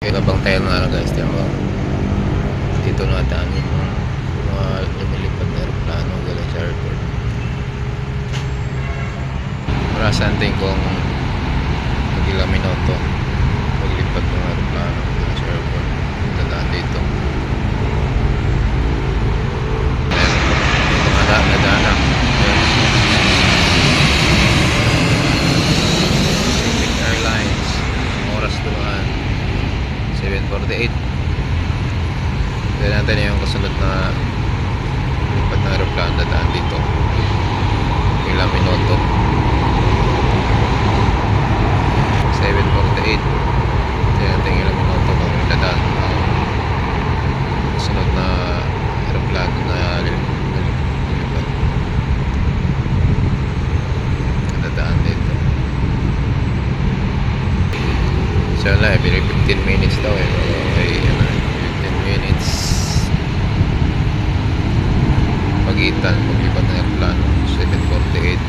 Okay, nabang tayo na ano guys, tiyan mo. Dito na daan yung mga lumilipad na aeroplano galing sa airport. Para sa anting kung mag-ilang minuto maglipad ng aeroplano galing sa airport. Dadaan dito. Ayan, ito nga daan na daan na. Ayan. Pacific Airlines. Oras dumaan. 7.48 Tignan natin yung kasunod na lipat na aeroplano dadaan dito. Ilang minuto 7.48 Tignan natin ilang minuto kung dadaan ang kasunod na aeroplano na lil- lil- lilipat dadaan dito. Eh, binigay 15 minutes daw eh. Ay, ano, 15 minutes pagitan paglipat ng aeroplano. 7.48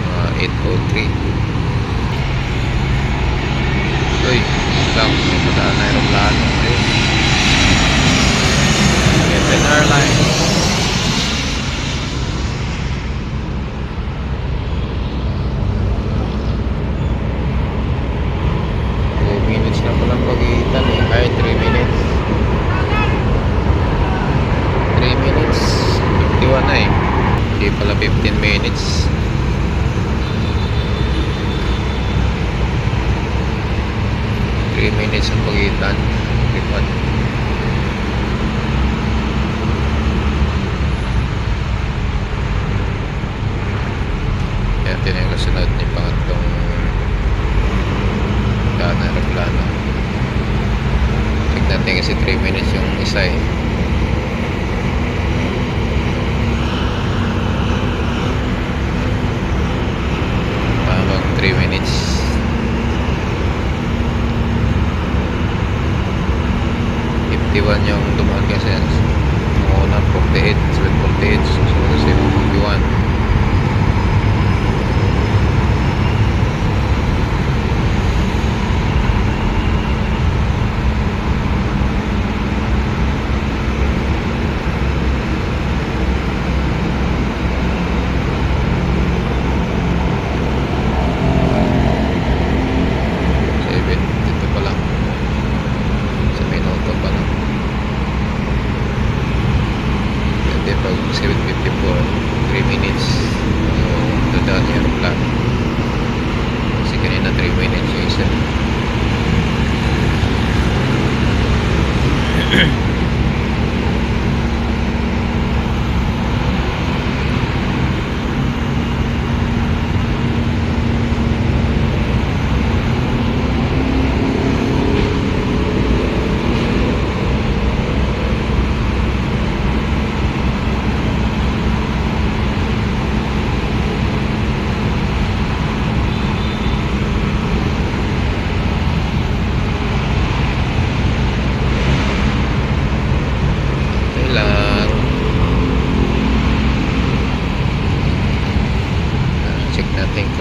mga 8.03 Uy, lang, may padaan na aeroplano. Ayun. Philippine Airlines. Two minutes na palang pagitan eh. Ay, 3 minutes. 3 minutes. 51 na eh. Hindi pala 15 minutes. Three minutes ang pagitan. Lipat. Yan din yung kasunod ni pangatlong daan na aeroplano. Tignan natin kasi 3 minutes yung isa eh. 3 minutes. Fifty-one yung dumaan kasi ang una 48, 748, susunod na 751. Seven, dito pa lang. Sa minuto pa lang. Pwede pag 7.54, 3 minutes. So, dadaan yung aeroplano. Kasi kanina 3 minutes yung isa. Okay lang. Ah, check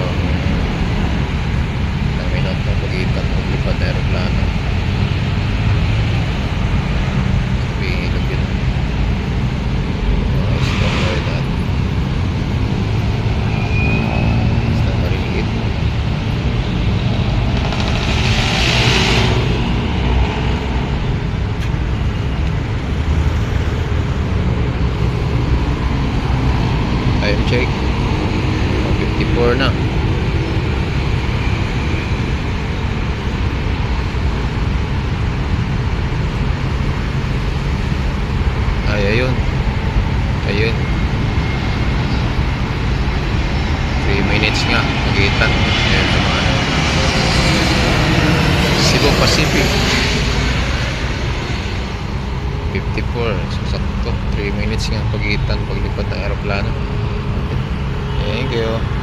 natin kung ilang minuto pagitan ng lipad na aeroplano. Sabi, lagyan mga standard at basta maliliit. Time check. 54 na. Ay, ayun. Ayun. 3 minutes nga. Ayun, mga ano. Cebu Pacific. 54. So, sakto. 3 minutes nga pagitan paglipad ng aeroplano. Thank you.